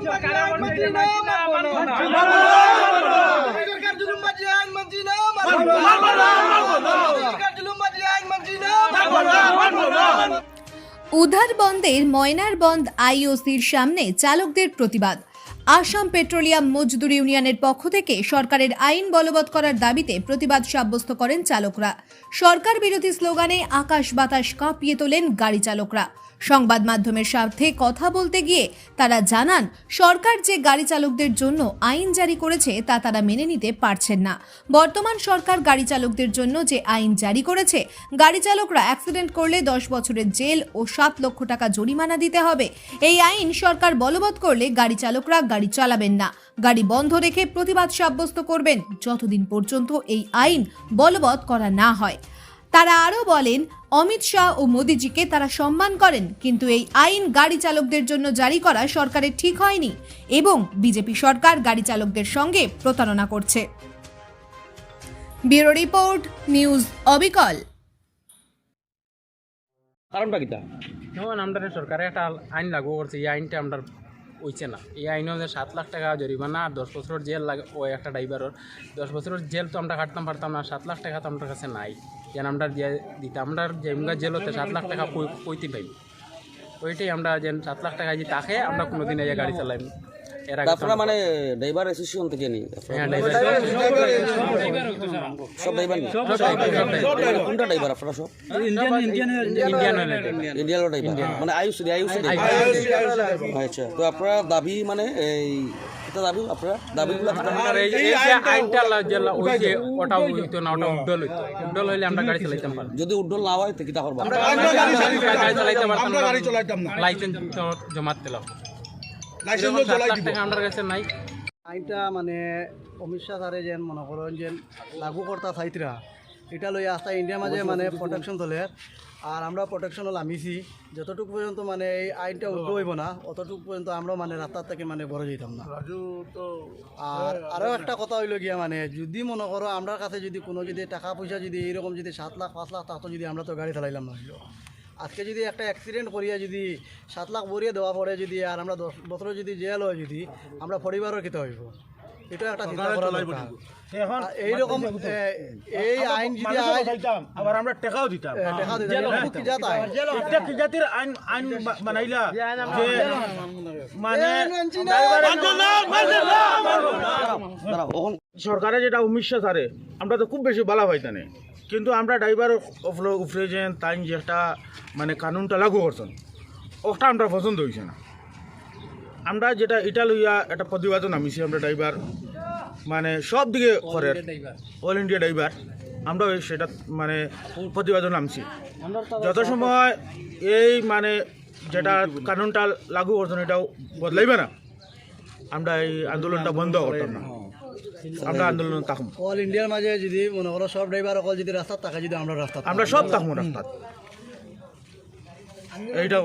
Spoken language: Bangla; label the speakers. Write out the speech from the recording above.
Speaker 1: সরকার
Speaker 2: ময়নারবন্দ আইওসির সামনে চালকদের প্রতিবাদ। আসাম পেট্রোলিয়াম মজদুর ইউনিয়নের পক্ষ থেকে সরকারের আইন বলবৎ করার দাবিতে প্রতিবাদ সাব্যস্ত করেন চালকরা। সরকার বিরোধী স্লোগানে আকাশ বাতাস কাঁপিয়ে তোলেন গাড়ি চালকরা। সংবাদ মাধ্যমের স্বার্থে কথা বলতে গিয়ে তারা জানান, সরকার যে গাড়ি চালকদের জন্য আইন জারি করেছে তা তারা মেনে নিতে পারছেন না। বর্তমান সরকার গাড়ি চালকদের জন্য যে আইন জারি করেছে, গাড়ি চালকরা অ্যাক্সিডেন্ট করলে দশ বছরের জেল ও সাত লক্ষ টাকা জরিমানা দিতে হবে। এই আইন সরকার বলবৎ করলে গাড়ি চালকরা গাড়ি চালাবেন না। গাড়ি বন্ধ রেখে প্রতিবাদ সাব্যস্ত করবেন যতদিন পর্যন্ত এই আইন বলবৎ করা না হয়। তারা আরও বলেন অমিত শাহ ও মোদিজিকে তারা সম্মান করেন কিন্তু এই আইন গাড়ি চালকদের জন্য জারি করা সরকারের ঠিক হয়নি এবং বিজেপি সরকার গাড়ি চালকদের সঙ্গে প্রতারণা করছে। ব্যুরো রিপোর্ট নিউজ অবিকল।
Speaker 3: কারণটা কিটা
Speaker 4: যেমন আমরা সরকারে একটা আইন লাগু করছে। এই আইনটা আমরা হইছে না। এই আইন আমাদের সাত লাখ টাকা জরিমানা আর দশ বছরের জেল লাগে ওই একটা ড্রাইভারের দশ বছরের জেল তো আমরা কাটতাম, পারতাম না। সাত লাখ টাকা তো আমার কাছে নাই। যেন আমরা দিতাম আমরা যেমন জেল হতে সাত লাখ টাকা কই- কইতে পাই ওইটাই আমরা যেন সাত লাখ টাকা যদি তাকে, আমরা কোনোদিন এই গাড়ি তো
Speaker 3: আপনারা মানে ড্রাইভার অ্যাসোসিয়েশন থেকে নি
Speaker 4: হ্যাঁ,
Speaker 3: সব ড্রাইভার কোনটা ড্রাইভার আপনারা সব?
Speaker 4: ইন্ডিয়ান
Speaker 3: ড্রাইভার মানে আয়ুষ আয়ুষ আচ্ছা তো আপনারা দাবি মানে এই এটা দাবি আপনারা দাবিগুলো
Speaker 4: এই এই আইনটা লা- ওই যে ওটা হইতো না ওটা উড্ডল হইতো। উড্ডল হইলে আমরা গাড়ি চালাইতাম পারতাম।
Speaker 3: যদি উড্ডল না হয় তো কিটা করবা?
Speaker 4: গাড়ি চালাইতে না। লাইসেন্স তো জমাতে নাই
Speaker 5: আইনটা মানে অমিত শাহ স্যারে যেন মনে করেন যে লাগু কর্তা চাইতরা এটা লই আস্তা ইন্ডিয়ার মাঝে মানে প্রোটেকশন চলে। আর আমরা প্রোটেকশন নামিছি। যতটুকু পর্যন্ত মানে এই আইনটা উদ্যোগ হইব না অতটুকু পর্যন্ত আমরা মানে রাস্তার থেকে মানে বড় যেতাম না। আর আরও একটা কথা হইল গিয়া মানে যদি মনে করো আমরা কাছে যদি কোনো যদি টাকা পয়সা যদি এইরকম যদি সাত লাখ পাঁচ লাখ টাকা যদি আমরা তো গাড়ি চালাইলাম না। আজকে যদি একটা অ্যাক্সিডেন্ট করিয়া যদি সাত লাখ ভরিয়ে দেওয়া পড়ে যদি আর আমরা দশ বছর যদি জেল হয় যদি, আমরা পরিবারও খেতে হইব। এটা একটা চিন্তা করা দরকার আর এইরকম এই আইন যদি
Speaker 6: আবার আমরা টাকাও দিতাম।
Speaker 5: এ, দেখা কি জাত আইন?
Speaker 6: এটা কি জাতির আইন আইন বানাইলা? যে মানে সরকারে যেটা উমিশা সারে আমরা তো খুব বেশি বালা পাইতানে কিন্তু আমরা ড্রাইভার উপরে যে তাই যেটা মানে কানুনটা লাগু করছেন। ওটা আমরা পছন্দ হয়েছে না। আমরা যেটা এটা লইয়া একটা প্রতিবাদও নামিছি আমরা ড্রাইভার মানে সব দিকে করে অল ইন্ডিয়া ড্রাইভার আমরা ওই সেটা মানে প্রতিবাদও নামছি যত সময় এই মানে যেটা কানুনটা লাগু করছেন এটাও বদলাইবে না। আমরা এই আন্দোলনটা বন্ধ করতাম না। আমরা আন্দোলন থাকব
Speaker 5: অল ইন্ডিয়ার মাঝে যদি মনে করো সব ড্রাইভার অকল যদি রাস্তার থাকে যদি আমরা রাস্তা
Speaker 6: আমরা সব থাকব রাস্তাত এইটা